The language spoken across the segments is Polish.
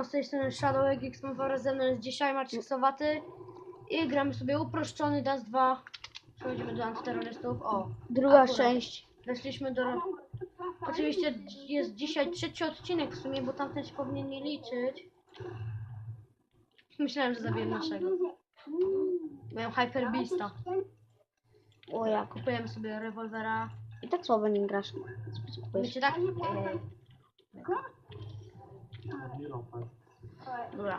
siemano, z tej strony Shadow X, mam wraz ze mną jest dzisiaj Marcin Sowaty i gramy sobie uproszczony DAS 2. Przechodzimy do antyterrorystów. O, Druga Akurat. część. weszliśmy do... Oczywiście jest dzisiaj trzeci odcinek w sumie, bo tamten się powinien nie liczyć. Myślałem, że zabiję naszego. Mają Hyper Beasta. O jak. Kupujemy sobie rewolwera. I tak słabo nie grasz. Wiecie tak? Eee, dobra.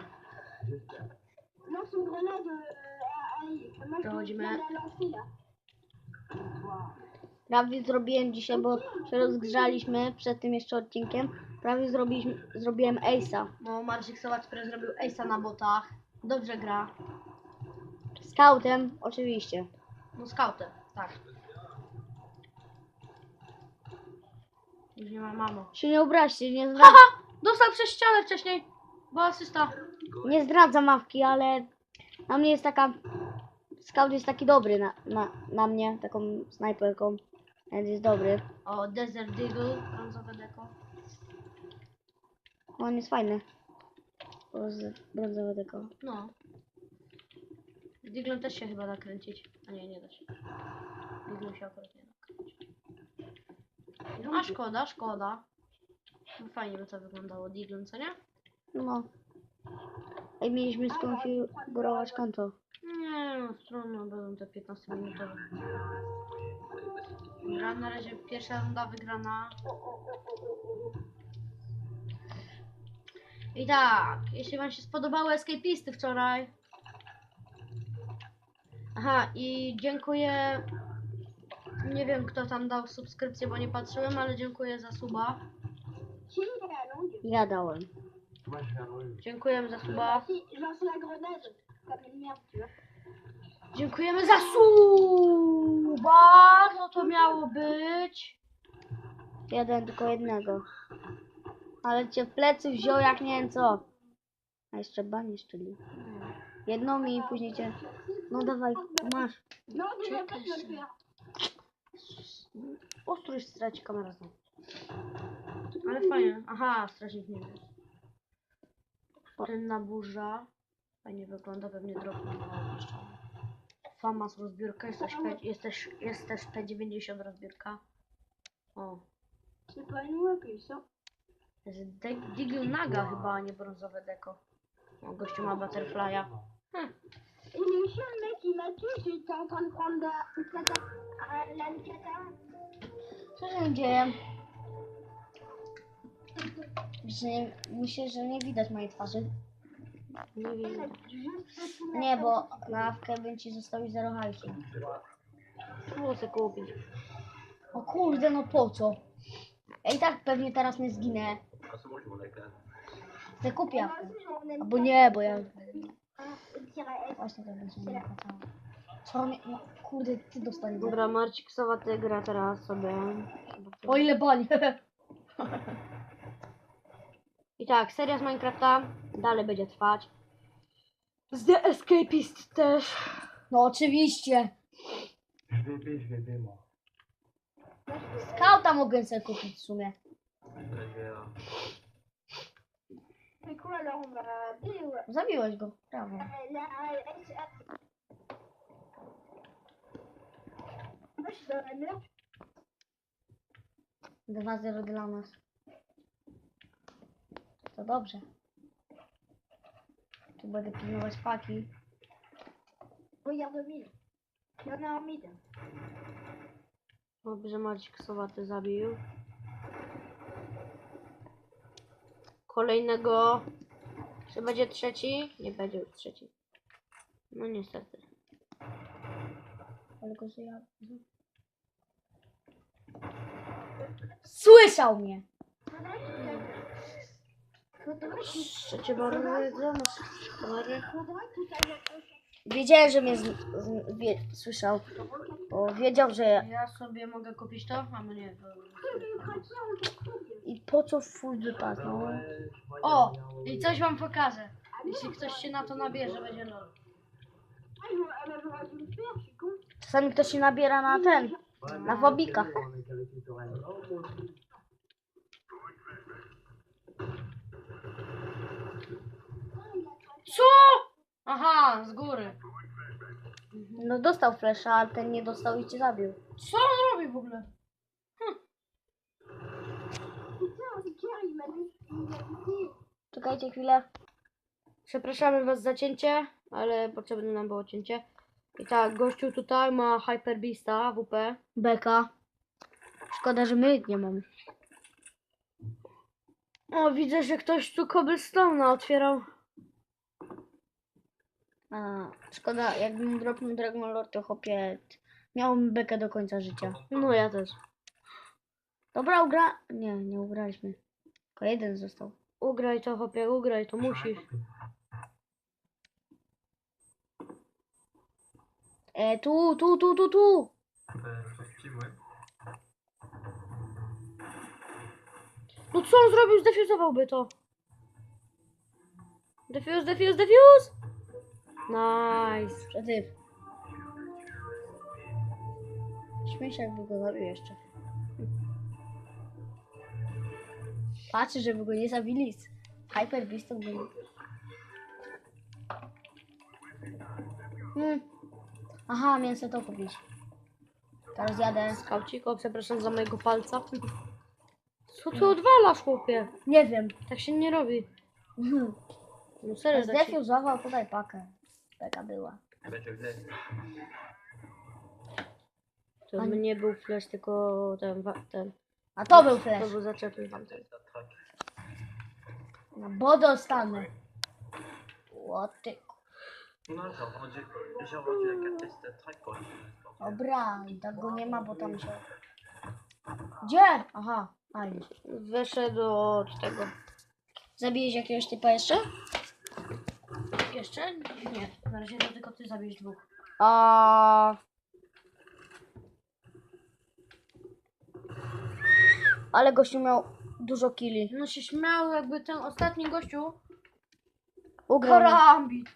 Przechodzimy. Prawie zrobiłem dzisiaj, bo się rozgrzaliśmy przed tym jeszcze odcinkiem. Prawie zrobiliśmy, zrobiłem Ace'a. No, Marcin Sowaty, który zrobił Ace'a na botach. Dobrze gra. Scoutem, oczywiście. No scoutem, tak. Już nie ma mamo. Się nie obraźcie, nie, Haha! Dostał przez ścianę wcześniej. Bo asysta. nie zdradza mawki, ale na mnie jest taka... Scout jest taki dobry na, na, na mnie, taką snajperką. Więc jest dobry. O, Desert Eagle, brązowe deko. On jest fajny. Brązowe tylko. No. Z Diglem też się chyba da kręcić. A nie, nie da się. Diglem się akurat nie da kręcić. No, a szkoda, szkoda. Fajnie by to wyglądało Diglem, co nie? No. I mieliśmy skonfigurować konto. Nie, no trudno, będą te 15 minutowe. Gra na razie pierwsza runda wygrana. I tak, jeśli wam się spodobały escapisty wczoraj. Aha, i dziękuję. Nie wiem kto tam dał subskrypcję, bo nie patrzyłem, ale dziękuję za suba. Ja dałem. Dziękujemy za suba. Dziękujemy za suba! Co to miało być? Jeden tylko jednego. Ale cię w plecy wziął jak nie wiem co. A jeszcze banie szczeli. Jedną mi i później cię... No dawaj, masz. Czekaj się. Ostrój straci kamera znowu. Ale fajnie. Aha, strażnik nie jest. Rynna burza. Fajnie wygląda, pewnie drobno na opuszczone. Famas rozbiórka, jest też, P, jest, też, jest też P90 rozbiórka. O, une web, ça. to jest De- Diggle Naga chyba, a nie brązowe deko. O, gościu ma Butterfly'a. Hm. Le mec, il m'a tué, j'étais en train de prendre cata. Co się dzieje? Że nie, myślę, że nie widać mojej twarzy. Nie wiem. Nie, bo na awkę bym ci zostawił zero hajsu. Muszę kupić. O kurde, no po co? Ja i tak pewnie teraz nie zginę. Chcę kupię awkę. Albo nie, bo ja... Właśnie tak będzie nie opłacało. Co mnie... No, kurde, ty dostaniesz. Dobra, Marcik Sowaty gra teraz sobie. O ile bali. I tak, seria z Minecrafta dalej będzie trwać. Z The Escapist też. No oczywiście. B moi. Skauta mogę sobie kupić w sumie. Zabiłeś go, brawo. la merde. 2-0 dla nas. To dobrze. Tu będę pilnować paki. Regarde mid. Il y en a un mid. Dobrze, Marcik Sowaty zabił. Kolejnego. Czy będzie trzeci? Nie będzie już trzeci. No niestety. Ale go, że ja... Słyszał mnie! Trzecie bardzo Wiedziałem, że mnie z, z, wie, słyszał. Bo wiedział, że... Ja sobie mogę kupić to? A no nie. I po co full wypadł? No. O! I coś wam pokażę. Jeśli ktoś się na to nabierze, będzie lol. Czasami ktoś się nabiera na ten. Na wobikach. Co? Aha, z góry. No dostał flesza, ale ten nie dostał i cię zabił. Co on robi w ogóle? Était. Czekajcie chwilę. Przepraszamy was za cięcie, ale potrzebne nam było cięcie. I tak, gościu tutaj ma Hyper Beasta WP. Beka. Szkoda, że my nie mamy. O, widzę, że ktoś tu Cobblestone'a otwierał. A, szkoda, jakbym dropnął Dragon Lord, to chopie miałbym bekę do końca życia. No ja też. Dobra, ugra... Nie, nie ugraliśmy. Tylko jeden został. Ugraj to, chłopie, ugraj to, musisz. E, tu, tu, tu, tu, tu. No co on zrobił? Zdefuzowałby to. Defuse, defuse, defuse! Nice. Przetyw. Śmiesz jakby go zabił jeszcze. Patrzę, żeby go nie zabili z Hyper Beastą. Bo... Hmm. Aha, mięso to kupić. Teraz jadę. Skauciko, przepraszam za mojego palca. Co ty odwalasz, chłopie? Nie wiem. Tak się nie robi. No serio, tak się... Zdefuzował tutaj pakę. Taka była. To nie był flash, tylko ten, wa- ten. A to był To flash. był zaczepny tamten. No bo dostanę. Łoty. Non, j'ai entendu, j'ai entendu la carte test track quand je Dobra, i tak go nie ma, bo tam się... Gdzie? Aha, fajnie. Weszedł od tego. Zabijesz jakiegoś typa jeszcze? Jeszcze? Nie. Na razie to tylko ty zabierz dwóch. A... Ale gościu miał dużo killi. No się śmiał, jakby ten ostatni gościu. Ugrał. Karambit.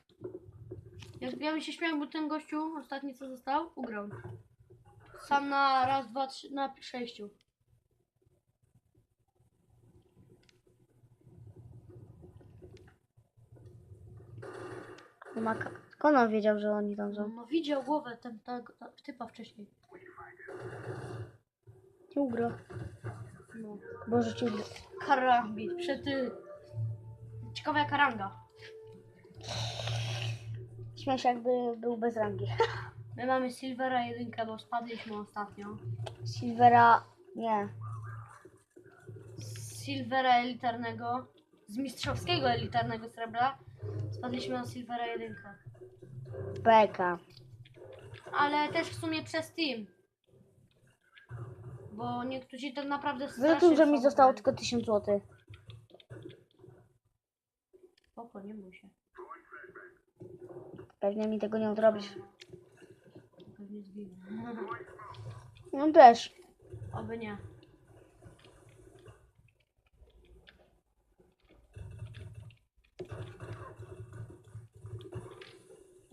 Jak ja bym się śmiał, bo ten gościu, ostatni co został, ugrał. Sam na raz, dwa, trzy, na sześciu. Nie ma ka- Skąd on wiedział, że oni tam są? No widział głowę ten, tego ta, typa wcześniej. Nie ugrał. No. Boże, ci ugrał. Karambit, przety... Ciekawa jaka ranga. Śmiesz jakby był bez rangi. My mamy Silvera jedynkę, bo spadliśmy ostatnio. Silvera... Nie. Silvera elitarnego, z mistrzowskiego elitarnego srebra, spadliśmy na Silvera jedynkę. Beka. Ale też w sumie przez Team. Bo niektórzy tak naprawdę Za strasznie że mi zostało tylko 1000 zł. Spoko, nie bój się. Pewnie mi tego nie odrobisz. Pewnie zginę. No też. Oby nie.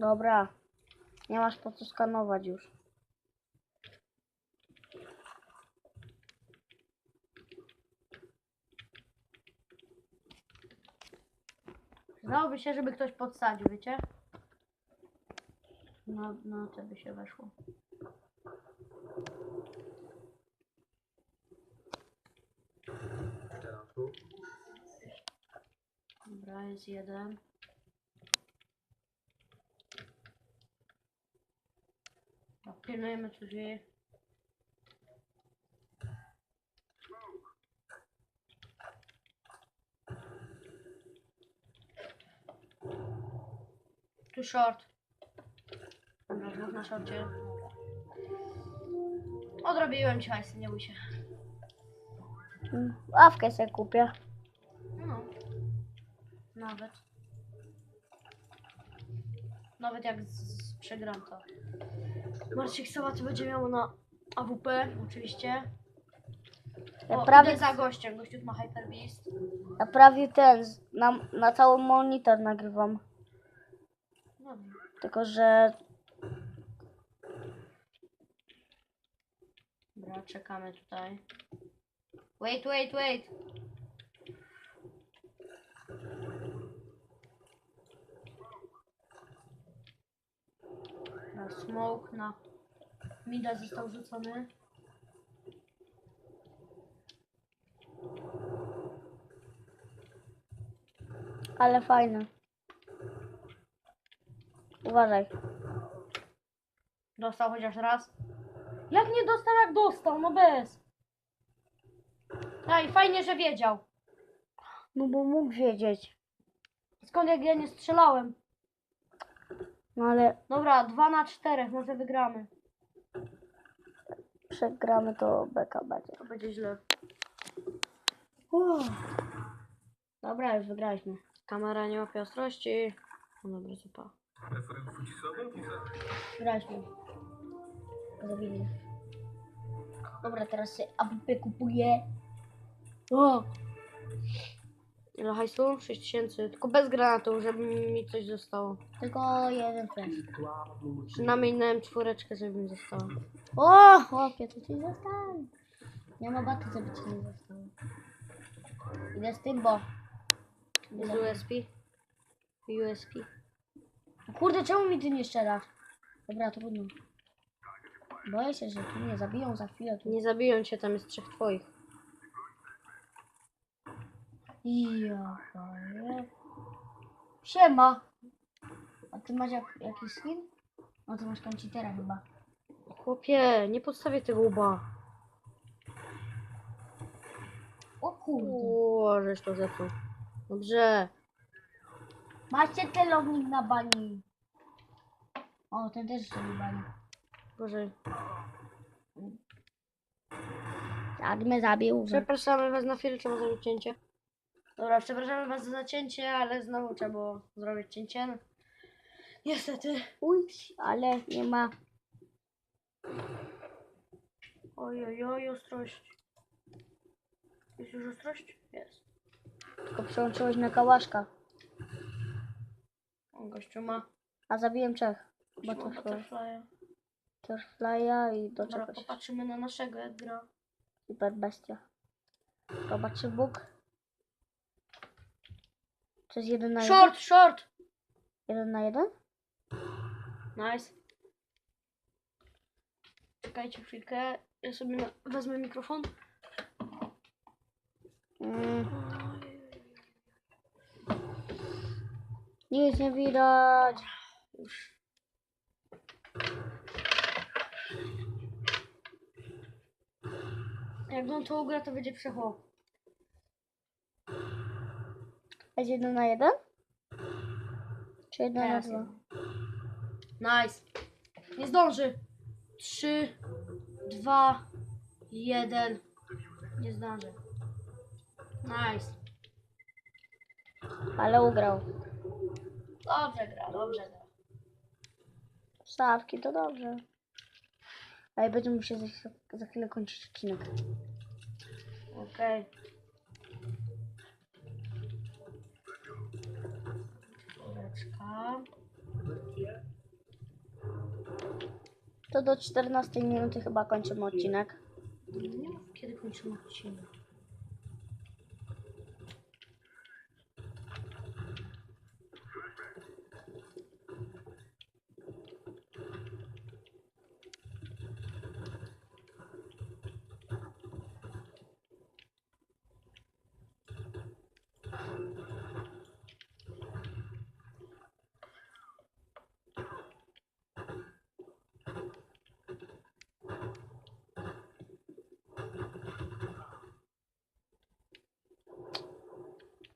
Dobra. Nie masz po co skanować już. Przydałoby się, żeby ktoś podsadził, wiecie? No, no to by się weszło. Dobra, jest jeden. No, pilnujemy tu drzwi. Tu short. Dobra, dwóch na shorcie. Odrobiłem ci hajsy, nie bój się. Ławkę sobie kupię. No. Nawet. Nawet jak z przegram to. Marcin Sabaty będzie miał na AWP, oczywiście. Ja O, prawie, za gościem, gościu ma Hyper Beast. ja prawie ten, z- na, na cały monitor nagrywam. Dobra. Tylko, że Dobra, czekamy tutaj. Wait, wait, wait. Smoke na mida został rzucony. Ale fajne. Uważaj. Dostał chociaż raz. Jak nie dostał, jak dostał? No bez. Aj, fajnie, że wiedział. No bo mógł wiedzieć. Skąd jak ja nie strzelałem? No ale Dobra, 2 na 4, może wygramy. przegramy to beka będzie. To będzie źle. Uff. Dobra, już wygraliśmy. Kamera nie łapie ostrości. No dobra, zupa. Wygraliśmy. Zabili. Dobra, teraz się AWP kupuje. O! Ile hajsu? 6000. Tylko bez granatu, żeby mi coś zostało. Tylko jeden flash. Przynajmniej na M4, żeby mi zostało. O! Chłopie, to ci zostanie. Nie ma baty, żeby ci nie zostało. Idę z tym, bo... Z USP. USP. O Kurde, czemu mi ty nie strzelasz? Dobra, trudno. Boję się, że tu mnie zabiją za chwilę. Tu. Nie zabiją cię, tam jest trzech twoich. Ja, ale... Siema! A ty masz jak, jakiś skin? No ty masz kancitera chyba. Chłopie, nie podstawię tego łba. O kurde. O, żeś to zepsuł. Dobrze. Macie celownik na bani. O, ten też strzeli bani. Boże. Jak mnie zabił. Przepraszamy was na chwilę, trzeba zrobić cięcie. Dobra, przepraszamy was za cięcie, ale znowu trzeba było zrobić cięcie. Niestety. Uj, ale nie ma. Oj, oj, oj, ostrość. Jest już ostrość? Jest. Tylko przełączyłeś na kałaszka. O, gościu ma. A zabiłem trzech. Ma Butterfly. butterfly'a. Butterfly'a i do Dobra, czegoś. popatrzymy na naszego Edgra. Super bestia. Zobaczy Bóg. To jest jeden na jeden? Short, short! Jeden na jeden? Nice. Czekajcie chwilkę. Ja sobie na- wezmę mikrofon. Mm. Nic nie widać. Już. Jak on to ugra, to będzie przechłop. Jest jeden na jeden? Czy jeden Teraz na dwa? Nice. Nie zdąży. Trzy, dwa, jeden. Nie zdąży. Nice. Ale ugrał. Dobrze gra, dobrze gra. Stawki, to dobrze. Ale będziemy musieli za, chwilę- za chwilę kończyć odcinek. Okej. Chwileczka. To do 14 minuty chyba kończymy odcinek. Mów, kiedy kończymy odcinek.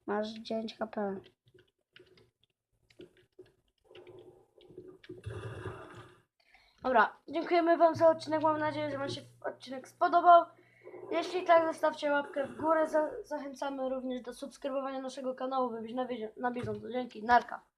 Masz 9 HP. Dobra, dziękujemy Wam za odcinek. Mam nadzieję, że Wam się odcinek spodobał. Jeśli tak, zostawcie łapkę w górę. Za zachęcamy również do subskrybowania naszego kanału, by być na, na bieżąco. Dzięki, narka.